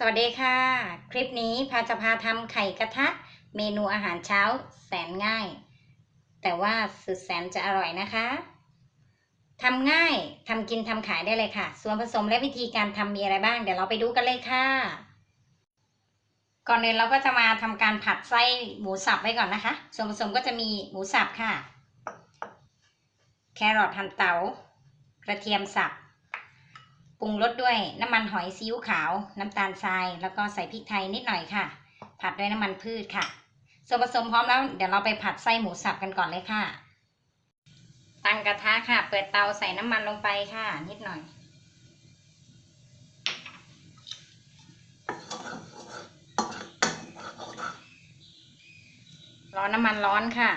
สวัสดีค่ะ คลิปนี้พาจะพาทำไข่กระทะ เมนูอาหารเช้าแสนง่าย แต่ว่าสุดแสนจะอร่อยนะคะทำง่ายทำกินทำขายได้เลยค่ะ ส่วนผสมและวิธีการทำมีอะไรบ้าง เดี๋ยวเราไปดูกันเลยค่ะ ก่อนอื่นเราก็จะมาทำการผัดไส้หมูสับไว้ก่อนนะคะ ส่วนผสมก็จะมีหมูสับค่ะ แครอทหั่นเตากระเทียมสับ ปรุงรสด้วยน้ำมันหอยซีอิ๊วขาว น้ำตาลทราย แล้วก็ใส่พริกไทยนิดหน่อยค่ะ ผัดด้วยน้ำมันพืชค่ะ ส่วนผสมพร้อมแล้วเดี๋ยวเราไปผัดไส้หมูสับกันก่อนเลยค่ะ ตั้งกระทะค่ะ เปิดเตาใส่น้ำมันลงไปค่ะ นิดหน่อย ร้อนน้ำมันร้อนค่ะ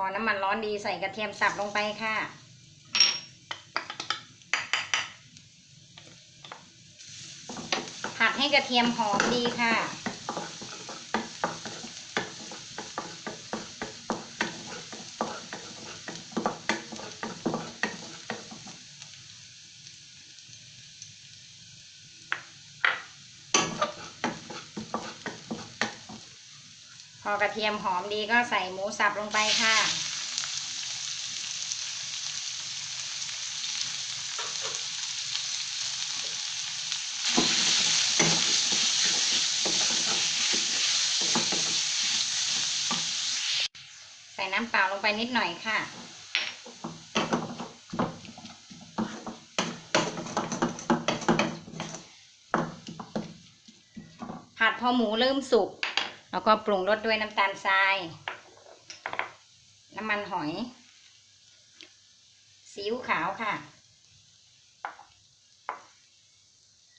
พอน้ำมันร้อนดีใส่กระเทียมสับลงไปค่ะ ผัดให้กระเทียมหอมดีค่ะ พอกระเทียมหอมดีก็ใส่หมูสับลงไปค่ะ ใส่น้ำเปล่าลงไปนิดหน่อยค่ะผัดพอหมูเริ่มสุก แล้วก็ปรุงรสด้วยน้ำตาลทราย น้ำมันหอยซีอิ๊วขาวค่ะ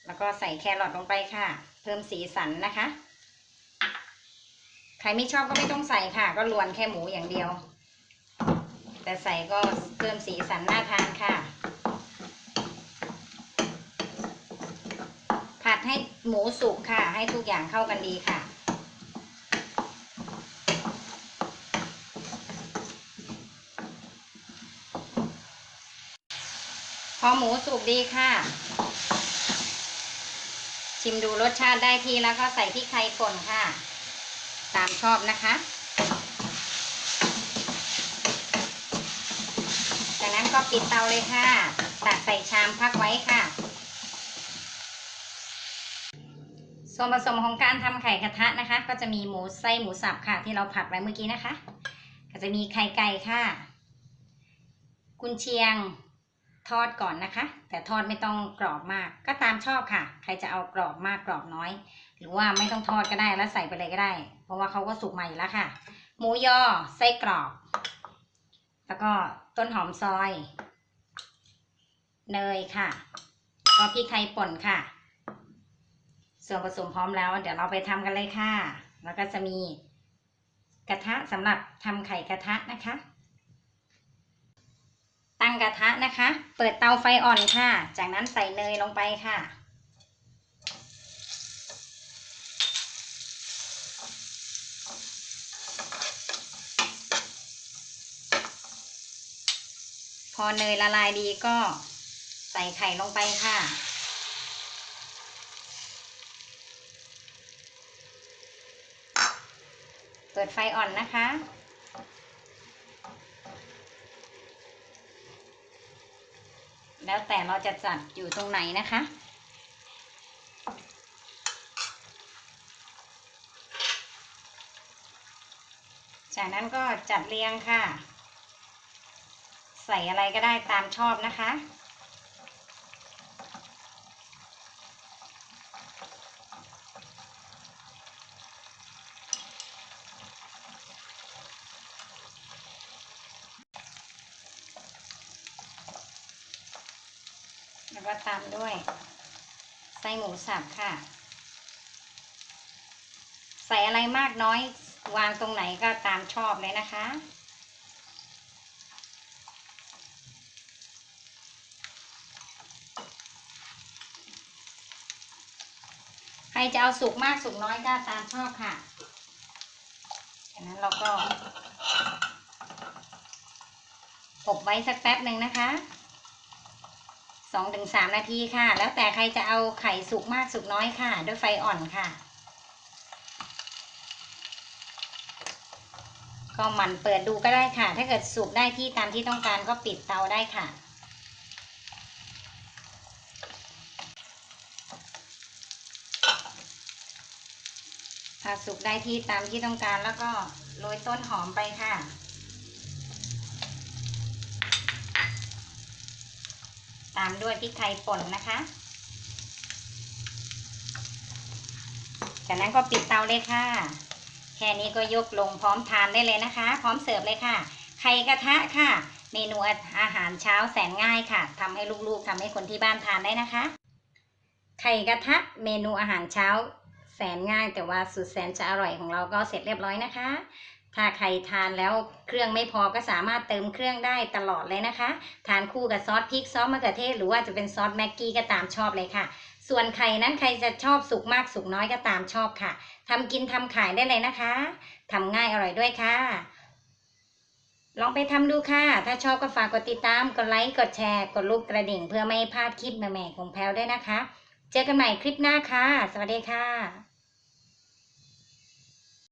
แล้วก็ใส่แครอทลงไปค่ะ เพิ่มสีสันนะคะ ใครไม่ชอบก็ไม่ต้องใส่ค่ะ ก็ลวนแค่หมูอย่างเดียว แต่ใส่ก็เพิ่มสีสันน่าทานค่ะ ผัดให้หมูสุกค่ะ ให้ทุกอย่างเข้ากันดีค่ะ พอหมูสุกดีค่ะ ชิมดูรสชาติได้ทีแล้วก็ใส่พริกไทยป่นค่ะ ตามชอบนะคะ จากนั้นก็ปิดเตาเลยค่ะ ตักใส่ชามพักไว้ค่ะส่วนผสมของการทำไข่กระทะนะคะ ก็จะมีหมูไส้หมูสับค่ะ ที่เราผัดไว้เมื่อกี้นะคะ ก็จะมีไข่ไก่ค่ะ กุนเชียง ทอดก่อนนะคะ แต่ทอดไม่ต้องกรอบมากก็ตามชอบค่ะ ใครจะเอากรอบมากกรอบน้อย หรือว่าไม่ต้องทอดก็ได้แล้วใส่ไปเลยก็ได้ เพราะว่าเขาก็สุกมาอยู่แล้วค่ะ หมูยอไส้กรอบ แล้วก็ต้นหอมซอย เนยค่ะก็พริกไทยป่นค่ะ ส่วนผสมพร้อมแล้ว เดี๋ยวเราไปทำกันเลยค่ะ แล้วก็จะมีกระทะสำหรับทำไข่กระทะนะคะ ตั้งกระทะนะคะ เปิดเตาไฟอ่อนค่ะ จากนั้นใส่เนยลงไปค่ะ พอเนยละลายดีก็ใส่ไข่ลงไปค่ะเปิดไฟอ่อนนะคะ แล้วแต่เราจะจัดอยู่ตรงไหนนะคะ จากนั้นก็จัดเรียงค่ะ ใส่อะไรก็ได้ตามชอบนะคะ ก็ตามด้วย ไส้หมูสับค่ะ ใส่อะไรมากน้อย วางตรงไหนก็ตามชอบเลยนะคะ ใครจะเอาสุกมากสุกน้อยก็ตามชอบค่ะจากนั้นเราก็อบไว้สักแป๊บหนึ่งนะคะ สองถึงสามนาทีค่ะ แล้วแต่ใครจะเอาไข่สุกมากสุกน้อยค่ะ ด้วยไฟอ่อนค่ะ ก็หมั่นเปิดดูก็ได้ค่ะ ถ้าเกิดสุกได้ที่ตามที่ต้องการก็ปิดเตาได้ค่ะถ้าสุกได้ที่ตามที่ต้องการแล้วก็โรยต้นหอมไปค่ะ ตามด้วยพริกไทยป่นนะคะ จากนั้นก็ปิดเตาเลยค่ะ แค่นี้ก็ยกลงพร้อมทานได้เลยนะคะ พร้อมเสิร์ฟเลยค่ะ ไข่กระทะค่ะ เมนูอาหารเช้าแสนง่ายค่ะทำให้ลูกๆทำให้คนที่บ้านทานได้นะคะ ไข่กระทะเมนูอาหารเช้าแสนง่ายแต่ว่าสุดแสนจะอร่อยของเราก็เสร็จเรียบร้อยนะคะ ถ้าใครทานแล้วเครื่องไม่พอก็สามารถเติมเครื่องได้ตลอดเลยนะคะ ทานคู่กับซอสพริกซอสมะเขือเทศหรือว่าจะเป็นซอสแม็กกี้ก็ตามชอบเลยค่ะ ส่วนไข่นั้นใครจะชอบสุกมากสุกน้อยก็ตามชอบค่ะทำกินทำขายได้เลยนะคะทำง่ายอร่อยด้วยค่ะ ลองไปทำดูค่ะ ถ้าชอบก็ฝากกดติดตาม กดไลค์ กดแชร์ กดรูปกระดิ่ง เพื่อไม่พลาดคลิปใหม่ๆของแพลวด้วยนะคะ เจอกันใหม่คลิปหน้าค่ะ สวัสดีค่ะ